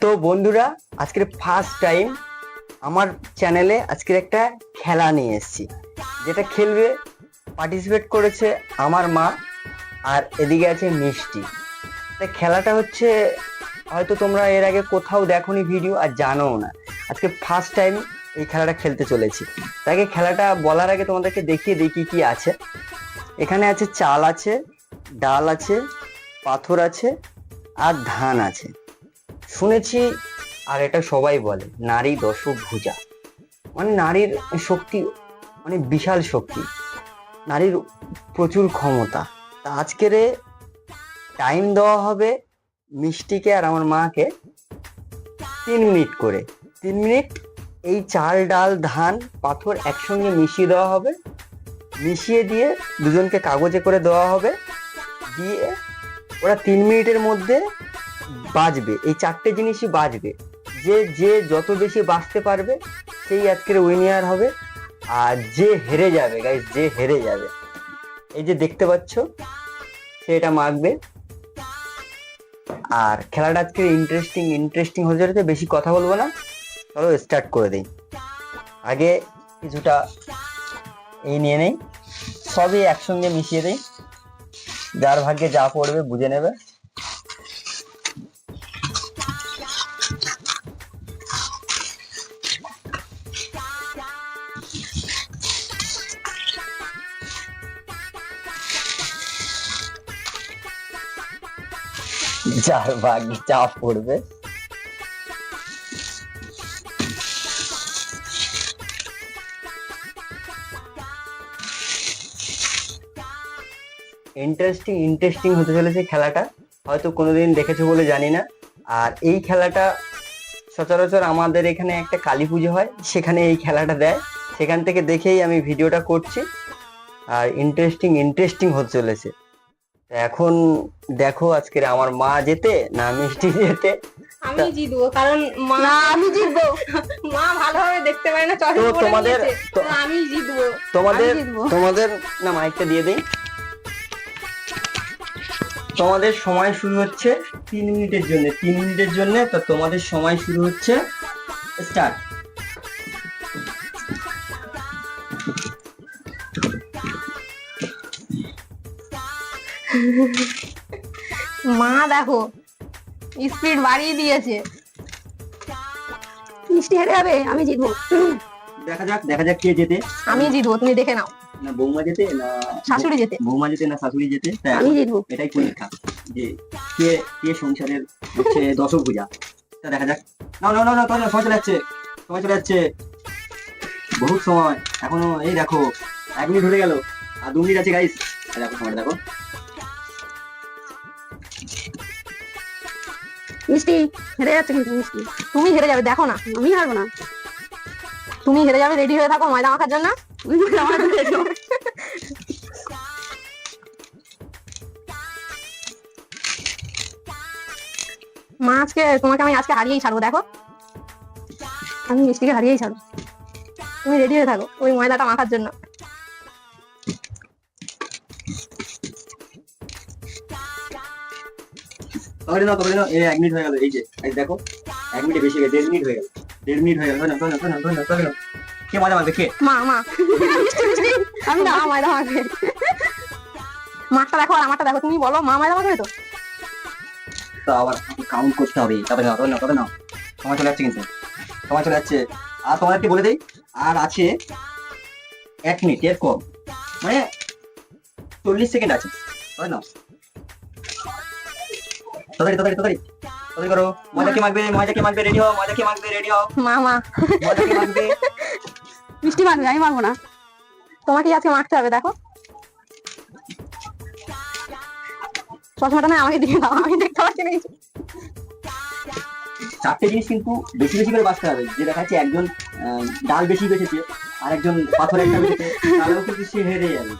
তো বন্ধুরা, আজকের ফার্স্ট টাইম আমার চ্যানেলে আজকের একটা খেলা নিয়ে এসেছি। যেটা খেলবে পার্টিসিপেট করেছে আমার মা আর এদিকে আছে মিষ্টি। খেলাটা হচ্ছে, হয়তো তোমরা এর আগে কোথাও দেখোনি ভিডিও আর জানোও না। আজকে ফার্স্ট টাইম এই খেলাটা খেলতে চলেছি। তাকে খেলাটা বলার আগে তোমাদেরকে দেখিয়ে দিই কি কি আছে। এখানে আছে চাল আছে, ডাল আছে, পাথর আছে আর ধান আছে। শুনেছি, আর এটা সবাই বলে, নারী দশভুজা। মানে নারীর শক্তি মানে বিশাল শক্তি। নারীর প্রচুর ক্ষমতা। তা আজকের টাইম দেওয়া হবে মিষ্টিকে আর আমার মাকে তিন মিনিট করে। তিন মিনিট এই চাল, ডাল, ধান, পাথর একসঙ্গে মিশিয়ে দেওয়া হবে। মিশিয়ে দিয়ে দুজনকে কাগজে করে দেওয়া হবে। দিয়ে ওরা তিন মিনিটের মধ্যে বাজবে, এই চারটে জিনিসই বাজবে। যে যে যত বেশি বাঁচতে পারবে, সেই আজকের উইনিয়ার হবে। আর যে হেরে যাবে গাইস যে হেরে যাবে। এই যে দেখতে পাচ্ছ, সে এটা মাখবে আর খেলাটা আজকে ইন্টারেস্টিং ইন্টারেস্টিং হয়ে চলেছে বেশি কথা বলব না। চলো স্টার্ট করে দিই। আগে কিছুটা এই নিয়ে নেই। সবই একসঙ্গে মিশিয়ে দিই। যার ভাগ্যে যা পড়বে বুঝে নেবে। যার ভাগ্যে যা পড়বে। ইন্টারেস্টিং ইন্টারেস্টিং হতে চলেছে খেলাটা। হয়তো কোনোদিন দেখেছ বলে জানি না। আর এই খেলাটা সচরাচর আমাদের এখানে একটা কালী পুজো হয়, সেখানে এই খেলাটা দেয়। সেখান থেকে দেখেই আমি ভিডিওটা করছি। আর ইন্টারেস্টিং ইন্টারেস্টিং হতে চলেছে। এখন দেখো আজকের আমার মা যেতে না মিষ্টি যেতে? আমি জিতবো কারণ মা আমি জিতবো। মা ভালোভাবে দেখতে পারে না চশমা পরে তোমাদের আমি জিতবো তোমাদের তোমাদের না মাইকটা দিয়ে দেই। তোমাদের সময় শুরু হচ্ছে তিন মিনিটের জন্য। তিন মিনিটের জন্য তো তোমাদের সময় শুরু হচ্ছে। স্টার্ট। মা দেখো স্পিড বাড়িয়ে দিয়েছে। মিষ্টি হেরে যাবে আমি জিতবো। দেখা যাক দেখা যাক কে যেতে আমি জিতবো তুমি দেখে নাও। না বৌমা যেতে না শাশুড়ি যেতে বৌমা যেতে না শাশুড়ি যেতে তা আমি জিতবো। এটাই পরীক্ষা। যে কে কে সংসারের হচ্ছে দশভূজা? তা দেখা যাক। না না না না না সময় চলে যাচ্ছে সময় চলে যাচ্ছে। বহুত সময় এখনও এই দেখো এক মিনিট হয়ে গেল। আর দু মিনিট আছে গাইস দেখো সময় দেখো। মিষ্টি, হেরে যাচ্ছে কিন্তু মিষ্টি। তুমি হেরে যাবে, দেখো না, আমি হারবো না। তুমি হেরে যাবে রেডি হয়ে থাকো, ময়দা মাখার জন্য। মা আজকে, তোমাকে আমি আজকে হারিয়েই ছাড়বো, দেখো। আমি মিষ্টিকে হারিয়েই ছাড়বো। তুমি রেডি হয়ে থাকো, ওই ময়দাটা মাখার জন্য। তাহলে না তাহলে না এই এক মিনিট হয়ে গেল এই যে এই দেখো এক মিনিট বেশি গেল দেড় মিনিট হয়ে গেল দেড় মিনিট হয়ে গেল না না না না না না কে মজা মারবে কে? মা মা। আমি না ময়দা মাখবে মাঠটা দেখো আর আমারটা দেখো তুমি বলো মা ময়দা মাখবে তো তো আবার কাউন্ট করতে হবে তবে না তবে না তবে না। সময় চলে যাচ্ছে কিন্তু সময় চলে যাচ্ছে। আর তোমাদেরকে বলে দেই আর আছে এক মিনিট এর কম মানে চল্লিশ সেকেন্ড আছে তবে না? তাড়াতাড়ি তাড়াতাড়ি তাড়াতাড়ি তাড়াতাড়ি করো। মজা কে মজা কে মাখবে রেডি হও মজা কে মাখবে রেডি হও। মা মা। মজা কে মাখবে। মিষ্টি আমি না। তোমাকে আজকে মাখতে হবে দেখো। চশমাটা না আমাকে দিয়ে দাও আমি দেখতে পাচ্ছি না কিছু। চারটে জিনিস কিন্তু বেশি বেশি করে বাঁচতে হবে। যে দেখা যাচ্ছে একজন আহ, ডাল বেশি বেঁচেছে আর একজন পাথর একটা বেঁচেছে তাহলেও কিন্তু সে হেরে যাবে।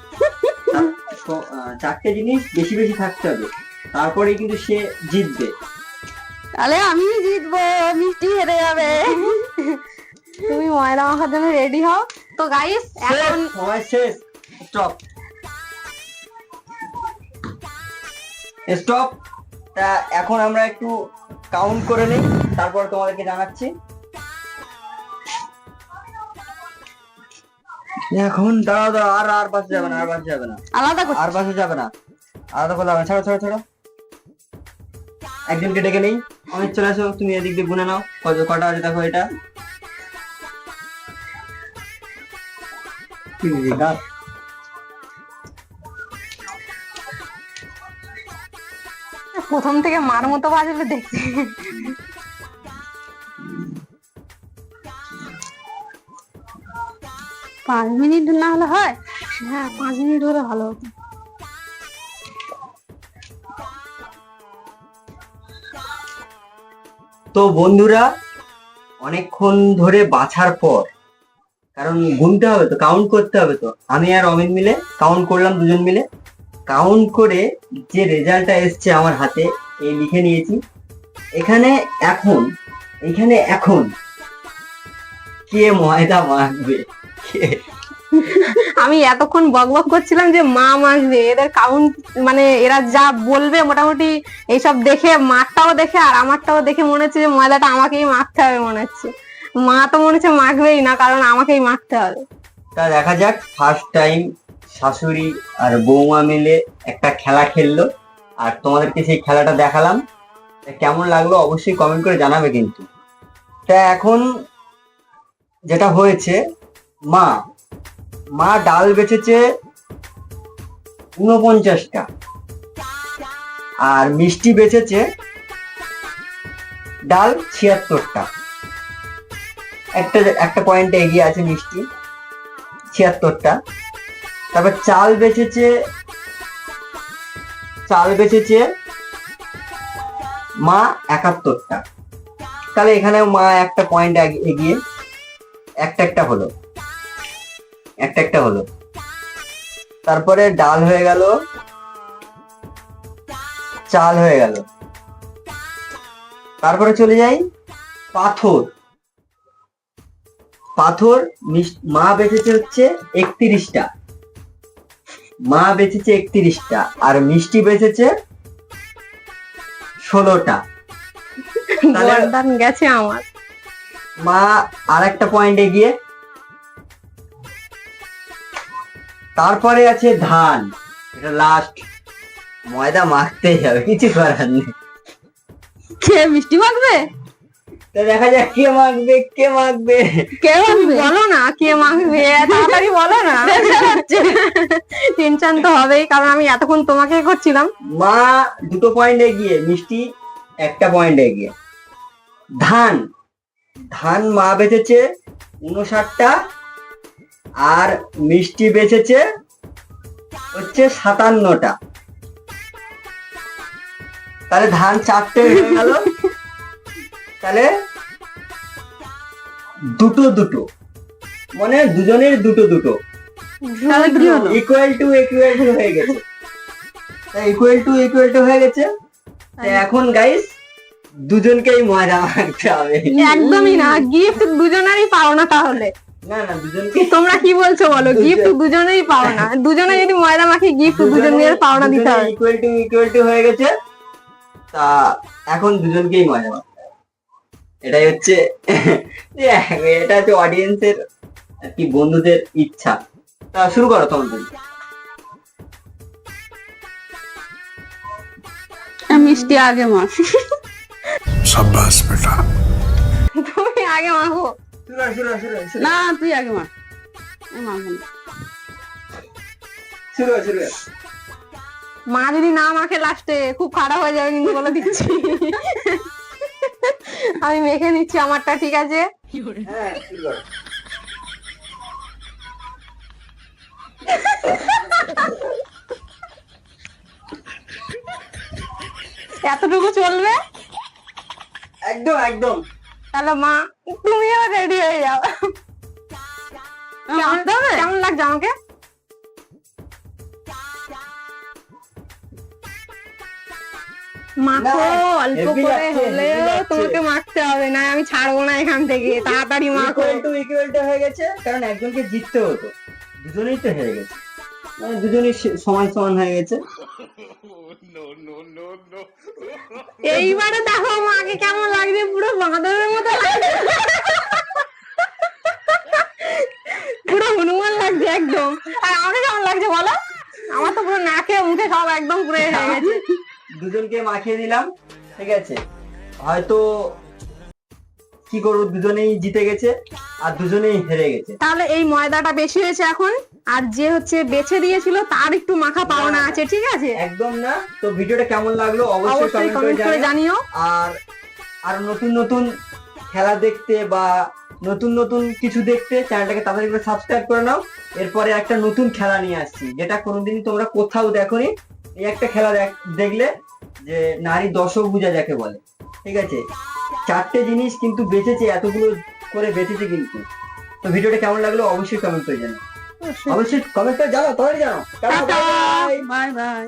তো, চারটে জিনিস বেশি বেশি থাকতে হবে। তারপরেই কিন্তু সে জিতবে। তাহলে আমি জিতবো মিষ্টি হেরে যাবে। তুমি ময়দা মাখার জন্য রেডি হও। তো গাইস এখন সময় শেষ। স্টপ স্টপ তা এখন আমরা একটু কাউন্ট করে নিই। তারপর তোমাদেরকে জানাচ্ছি। এখন দাঁড়াও দাঁড়াও আর আর পাশে যাবে না আর পাশে যাবে না। আলাদা আর পাশে যাবে না। আলাদা করলে। ছাড়ো ছাড়ো ছাড়ো। একজনকে ডেকে নেই। অমিত, চলে আসো, তুমি এদিক দিয়ে গুনে নাও। কত, কটা আছে দেখো এটা? প্রথম থেকে মার মতো বাজলে দেখতে। পাঁচ মিনিট না হলে হয়? হ্যাঁ পাঁচ মিনিট হলে ভালো হতো। তো বন্ধুরা, অনেকক্ষণ ধরে বাছার পর, কারণ গুনতে হবে তো কাউন্ট করতে হবে তো। আমি আর অমিত মিলে কাউন্ট করলাম দুজন মিলে। কাউন্ট করে যে রেজাল্টটা এসছে আমার হাতে এই লিখে নিয়েছি। এখানে এখন এখানে এখন কে ময়দা মাখবে? কে- আমি এতক্ষণ বক বক করছিলাম যে মা মাখবে এদের কাউন্ট মানে এরা যা বলবে মোটামুটি এইসব দেখে, মারটাও দেখে আর আমারটাও দেখে মনে হচ্ছে যে ময়দাটা আমাকেই মাখতে হবে মনে হচ্ছে। মা তো মনে হচ্ছে মাখবেই না, কারণ আমাকেই মাখতে হবে। তা দেখা যাক ফার্স্ট টাইম শাশুড়ি আর বৌমা মিলে একটা খেলা খেললো, আর তোমাদেরকে সেই খেলাটা দেখালাম। কেমন লাগল অবশ্যই কমেন্ট করে জানাবে কিন্তু। তা এখন যেটা হয়েছে, মা মা ডাল বেচেছে উনপঞ্চাশটা আর মিষ্টি বেচেছে ডাল ছিয়াত্তরটা। একটা একটা পয়েন্টে এগিয়ে আছে মিষ্টি, ছিয়াত্তরটা। তারপর চাল বেচেছে চাল বেচেছে মা একাত্তরটা। তাহলে এখানেও মা একটা পয়েন্ট এগিয়ে, একটা একটা হলো। একটা একটা হলো। তারপরে ডাল হয়ে গেল। চাল হয়ে গেল। তারপরে চলে যাই পাথর। পাথর মা বেঁচেছে হচ্ছে একত্রিশটা। মা বেঁচেছে একত্রিশটা আর মিষ্টি বেঁচেছে ষোলোটা। গেছে আমার। মা আর একটা পয়েন্ট এগিয়ে তারপরে আছে ধান। এটা লাস্ট ময়দা মাখতেই হবে কিছু করার নেই। কে মিষ্টি মাখবে? তা দেখা যাক কে মাখবে কে মাখবে। কে মাখবে? বলো না কে মাখবে তাড়াতাড়ি বলো না। টেনশন তো হবেই কারণ আমি এতক্ষণ তোমাকে করছিলাম। মা দুটো পয়েন্ট এগিয়ে মিষ্টি একটা পয়েন্ট এগিয়ে ধান। ধান মা বেচেছে উনষাটটা আর মিষ্টি বেচেছে হচ্ছে সাতান্নটা। তাহলে ধান চারটে হয়ে গেল। তাহলে দুটো দুটো। মানে দুজনের দুটো দুটো। ইকুয়াল টু ইকুয়াল টু হয়ে গেছে। ইকুয়াল টু ইকুয়াল টু হয়ে গেছে। এখন গাইস দুজনকেই মজা মারতে হবে। একদমই না গিফট দুজনেরই পাও না তাহলে। তোমরা কি বলছো বলো? গিফট দুজনেই পাও না। দুজনে যদি ময়দা মাখি গিফট দুজনে পাও না দিতে হয়। ইকুয়াল টু হয়ে গেছে। তা এখন দুজনকেই ময়দা মাখতে এটাই হচ্ছে এটা হচ্ছে অডিয়েন্সের আর কি বন্ধুদের ইচ্ছা। তা শুরু করো তোমাদের। মিষ্টি আগে মাখ। সাব্বাস বেটা। তুমি আগে মাখো। না তুই আগে করো। মা যদি না মাখে লাস্টে খুব খারাপ হয়ে যাবে কিন্তু বলে দিচ্ছি। আমি মেখে নিচ্ছি আমারটা ঠিক আছে? হ্যাঁ। এতটুকু চলবে? একদম একদম। তাহলে মা তুমিও রেডি হয়ে যাও। কেমন লাগছে? আমাকে? মাখো অল্প করে হলেও তোমাকে মাখতে হবে না আমি ছাড়বো না এখান থেকে তাড়াতাড়ি মাখো। ইকুয়াল টু হয়ে গেছে কারণ একজনকে জিততে হতো। দুজনেই তো হেরে গেছে। মানে দুজনই সমান সমান হয়ে গেছে। এইবারে দেখো মাকে কেমন লাগছে পুরো বাঁদরের মতো লাগছে। পুরো হনুমান লাগছে একদম। আর আমাকে কেমন লাগছে বলো? আমার তো পুরো নাকে মুখে সব একদম পুরো হয়ে গেছে। দুজনকে মাখিয়ে দিলাম ঠিক আছে? হয়তো কি করব দুজনেই জিতে গেছে আর দুজনেই হেরে গেছে। তাহলে এই ময়দাটা বেশি হয়েছে এখন? আর যে হচ্ছে বেছে দিয়েছিল তার একটু মাখা পাওনা আছে ঠিক আছে? একদম না। তো ভিডিওটা কেমন লাগল অবশ্যই কমেন্ট করে জানিও। আর আর নতুন নতুন খেলা দেখতে বা নতুন নতুন কিছু দেখতে চ্যানেলটাকে তাড়াতাড়ি করে সাবস্ক্রাইব করে নাও। এরপরে একটা নতুন খেলা নিয়ে আসছি যেটা কোনোদিনই তোমরা কোথাও দেখোনি। এই একটা খেলা দেখ- দেখলে যে নারী দশক বুঝা যাকে বলে ঠিক আছে? চারটে জিনিস কিন্তু বেঁচেছে এতগুলো করে বেঁচেছে কিন্তু। তো ভিডিওটা কেমন লাগল অবশ্যই কমেন্ট করে জানাও। কমেন্ট টাটা। bye bye। Bye bye